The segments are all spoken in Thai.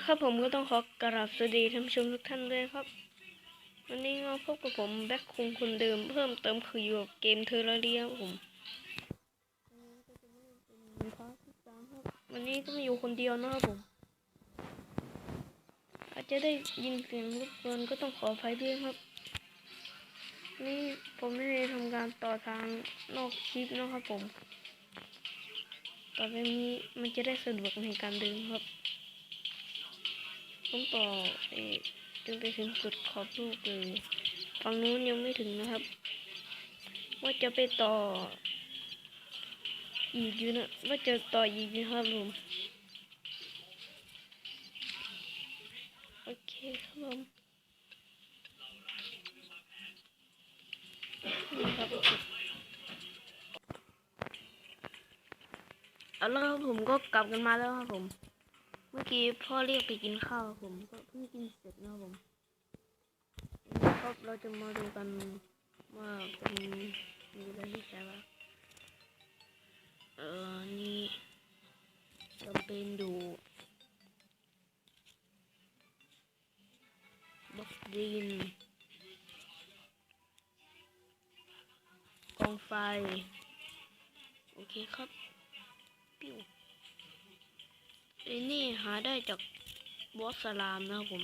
นะครับผมก็ต้องขอกราบสวัสดีท่านผู้ชมทุกท่านด้วยครับ วันนี้มาพบกับผมแบ็คคุงคนเดิมเพิ่มเติมคืออยู่กับเกมเทอร์เรียครับผมวันนี้ก็มาอยู่คนเดียวนะครับผม อาจจะได้ยินเสียงรบกวนก็ต้องขออภัยด้วยครับ นี่ผมไม่ได้ทำการต่อทางนอกคลิปนะครับผม ต่อไปนี้มันจะได้สะดวกในการเดินครับ ต้องต่อเอจนไปถึงจุดขอบลูกเลยฝั่งนู้นยังไม่ถึงนะครับ ว่าจะไปต่อ อีกอยู่นะว่าจะต่ออีกนะครับผมโอเคครับผมนี่ครับเอาแล้วครับผมก็กลับกันมาแล้วครับผม เมื่อกี้พ่อเรียกไปกินข้าวผมก็เพิ่งกินเสร็จนะผมครับเราจะมาดูกันว่าเป็นมีอะไรที่ใช่ปะเออนี่จำเป็นดูบล็อกดินกองไฟ โอเคครับ ปิ้ว อ้นี่หาได้จากบอสสลามนะครับผม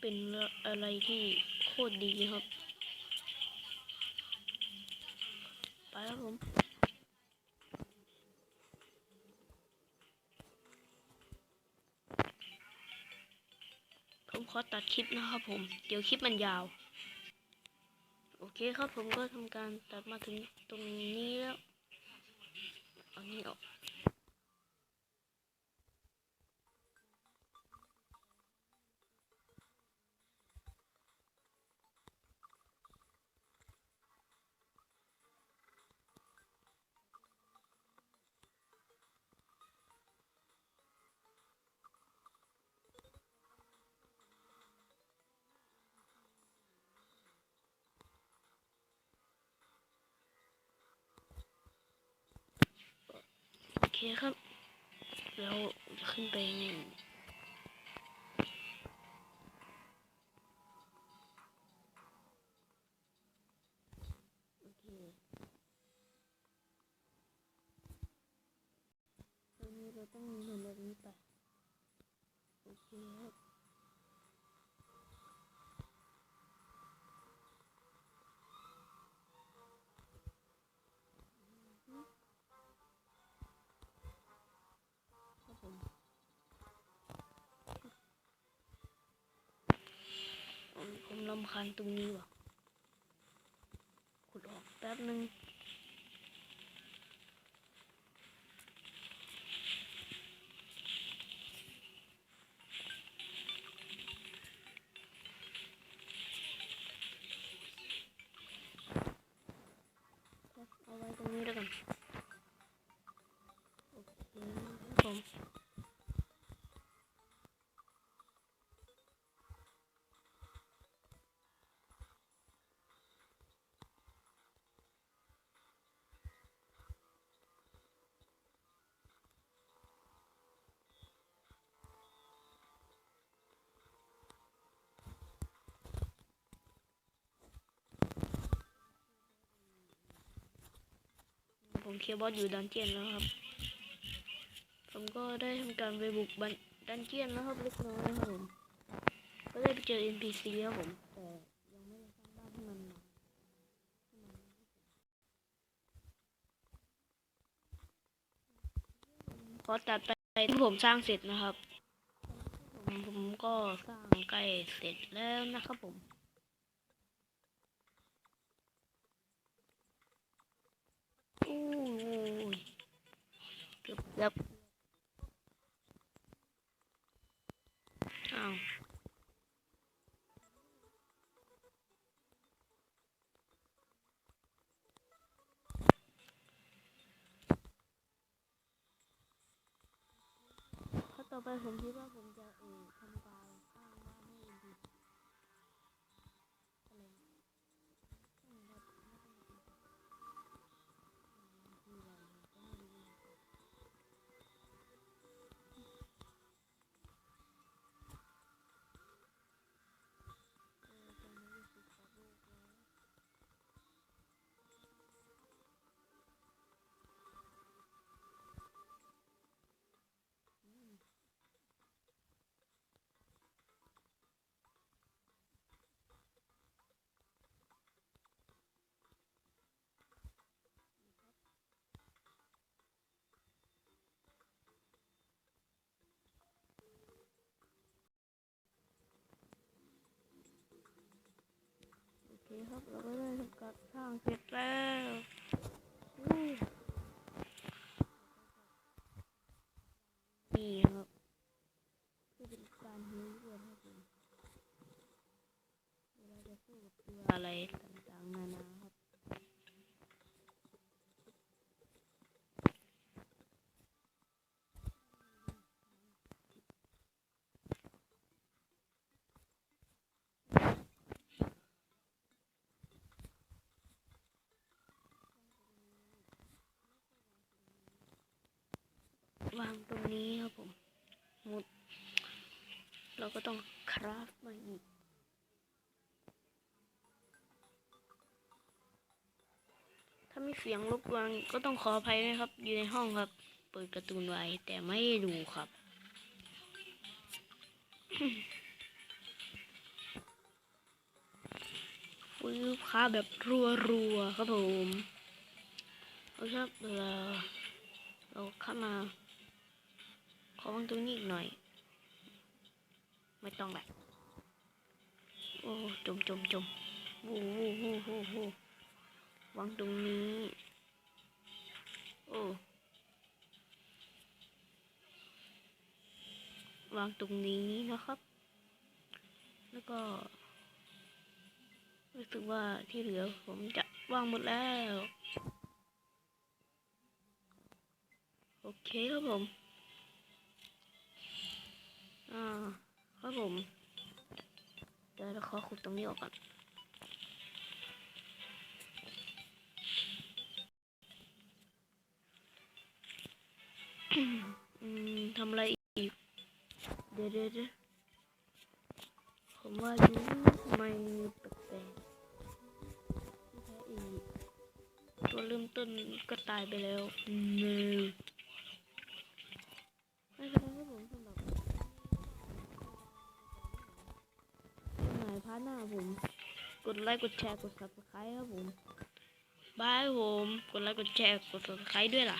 เป็นอะไรที่โคตรดีครับ ไปแล้วผมผมขอตัดคลิปนะครับผม เดี๋ยวคลิปมันยาว โอเคครับผมก็ทำการตัดมาถึงตรงนี้แล้ว คครับแล้วจะขึ้นไปหนึ่งโอเคตอนนี้เราต้องทำแบบนี้ไปโอเคครับำคัญตรงนี้ว่ะขุดออกแป๊บนึง ผมเคลียร์บอสอยู่ดันเจียนแล้วครับ ผมก็ได้ทำการไปบุกบันดันเจียนแล้วครับเล็กน้อยนะครับผมก็ได้ไปเจอ NPC ครับผมแต่ยังไม่ได้สร้างบ้านให้มันนะพอตัดไปที่ผมสร้างเสร็จนะครับ ผมผมก็สร้างใกล้เสร็จแล้วนะครับผม โอ้ย เกือบเกือบอ้าวต่อไปผมคิดว่าผมจะเออทำกา ครับเราก็ได้ทำการสร้างเสร็จแล้วนี่ครับเพื่อเป็นการฮิวเพื่อนครับผมเวลาจะสู้กับตัวอะไร วางตรงนี้ครับผมหมุด เราก็ต้องคราฟมาอีกถ้ามีเสียงรบกวนก็ต้องขออภัยนะครับ อยู่ในห้องครับ เปิดการ์ตูนไว้ แต่ไม่ดูครับฟื้นค้าแบบรัวๆครับผม เอาครับเวลาเราเข้ามา ขอวางตรงนี้อีกหน่อย ไม่ต้องแหละโอ้จมจมจมโอ้โหโอ้โหโอ้วางตรงนี้ โอ้วางตรงนี้นะครับ แล้วก็ รู้สึกว่าที่เหลือผมจะวางหมดแล้ว โอเคครับผม อ่าครับผม เดี๋ยวเราขอขุดตรงนี้ออกก่อนทำอะไรอีก เดี๋ยวเดี๋ยวผมว่าดูไม่แปลกๆไม่ใช่อีกตัวเริ่มต้นก็ตายไปแล้วเนไายพาร์ทหน้าผมกดไลค์กดแชร์กด subscribe ครับผมบายครับผม กดไลค์กดแชร์กด subscribe ด้วยล่ะ